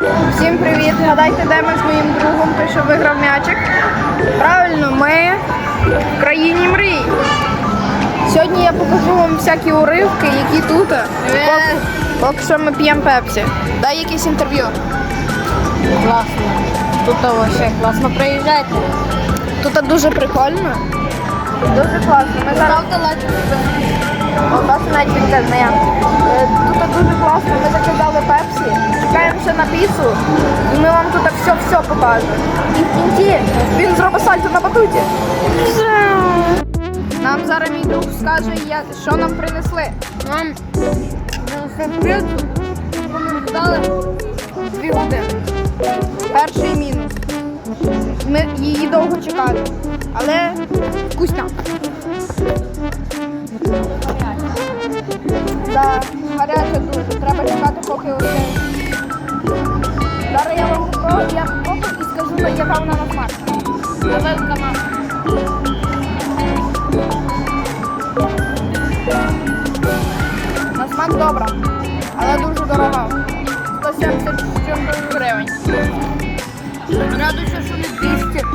Всім привіт! Гадайте, де ми з моїм другом, той, що виграв м'ячик. Правильно, ми в країні мрій. Сьогодні я покажу вам всякі уривки, які тут. Поки, поки що ми п'ємо пепсі. Дай якесь інтерв'ю. Класно. Тут вообще класно. Приїжджайте. Тут дуже прикольно. Дуже класно. Ми зараз Правда, лачу. Навіть підказне. Тут дуже класно, ми пепсі, ще на піцу, і ми вам тут все-все покажемо. І він зробить сальто на батуті. Нам зараз мій друг скаже, що нам принесли. Нам сюрприз. Ми ждали. Дві години. Перший мінус. Ми її довго чекали, але вкусна. Да, гаряча дуже. Треба чекати, поки оце. Зараз я вам попробую, я і скажу, яка вона на смак. Велика мама. На смак добра, але дуже дорога. 170 гривень. Радуйся, що не 200.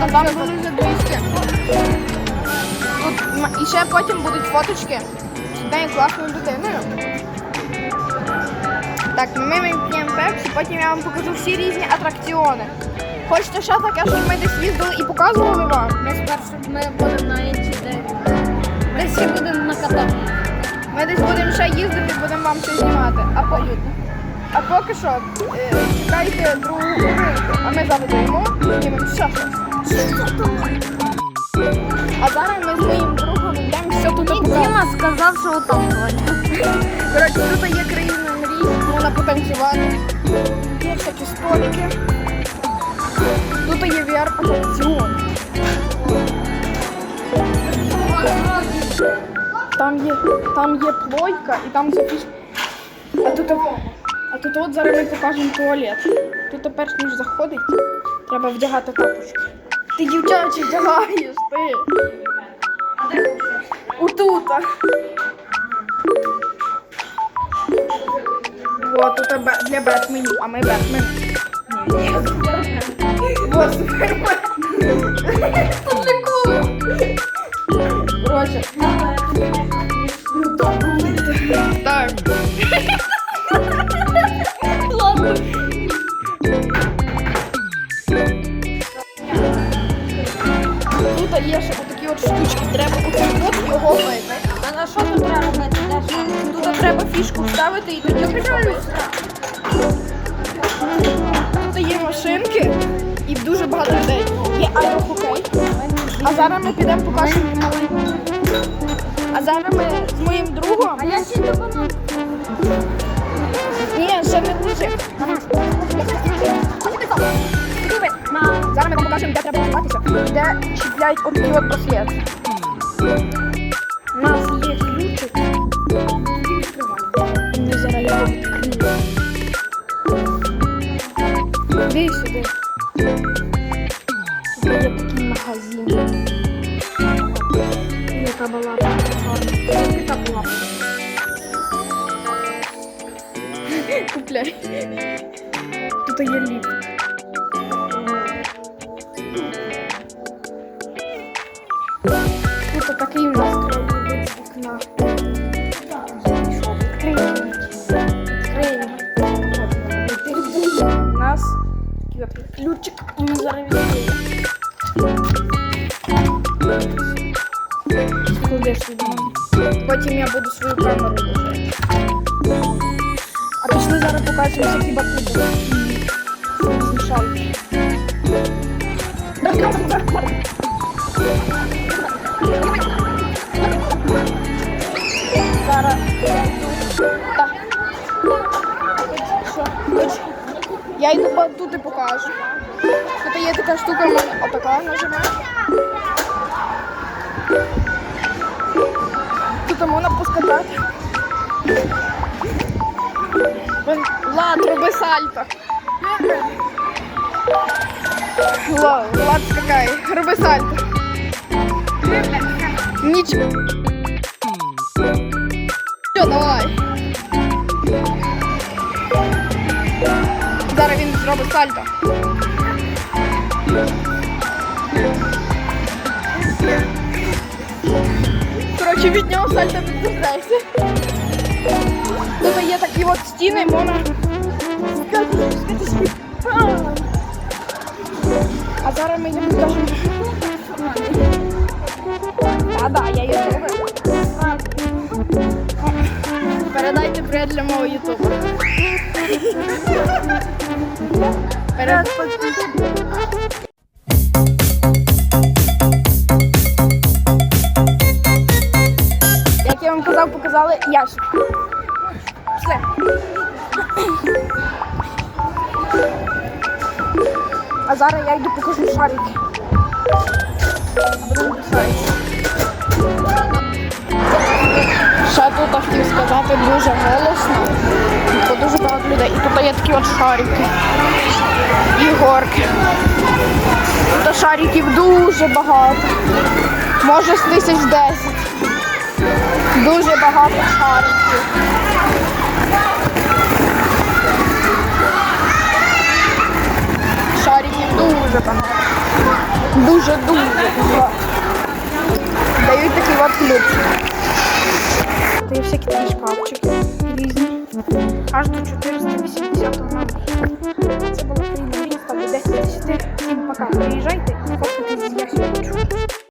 А там були вже 200. Тут ще потім будуть фоточки з класною дитиною. Так, ми п'ємо пепсі, потім я вам покажу всі різні атракціони. Хочете ще таке, щоб ми десь їздили і показували вам? Ми спершу ми будемо на інший день. Ми всі будемо на каток. Ми десь будемо ще їздити, будемо вам все знімати. А, по... а поки що, е, чекайте другу годинку, а ми заведемо, знімемо ще щось. А зараз ми з моїм другом йдемо все тут. Діма сказав, що отам. Коротше, тут є країна можна потанцювати. Є всякі столики. Тут є VR-атракціон. Там є, там є плойка і там зафіш. А тут, а тут от зараз ми покажемо туалет. Тут перш ніж заходить, треба вдягати тапочки. Ти дівчачі вдягаєш, ти. Утута. Вот, тут для Бетменів, а ми ні. Вот, Супермен. Тут. Короче. Фішку вставити і тоді виходить. Тут є машинки і дуже багато людей. Є аерохокей. А зараз ми підемо покажемо. А зараз ми з моїм другом. А я ще не. Ні, ще не дуже. Зараз ми вам покажемо, де треба триматися, де чіпляють от такий от нас Іди сюди. Тут є такий магазин. Яка була Яка була Купляй. Тут є ліфт. Тут такий Куди сюди? Потім я буду свою камеру. А пішли зараз покажемо всякі батути. Змішали. Зараз я йду. Тут і покажу. Тут є така штука, отака нажимаєш. Тут можна поскакати. Влад, роби сальто. Влад, Влад скакай, роби сальто. Нічого. Все, давай. Зараз зробить сальто. Коротше, від нього сальто відпускаєшся. Тут є такі от стіни, можна скатитись. А зараз ми йому скажемо. А, да, я ютубер. Передайте привіт для мого ютубу. Перед... показали ящик. Все. А зараз я йду покажу шарики. Ще тут хотів сказати дуже голосно. Тут дуже багато людей. І тут є такі от шарики. І горки. Тут шариків дуже багато. Може з тисяч десять. Дуже багато шариків. Шариків дуже багато. Дуже-дуже. Дають такий от ключ. Та всякі такі шкафчики різні. Аж до 480 номер. Це було. Ставте 10 10. Всім пока. Приїжджайте.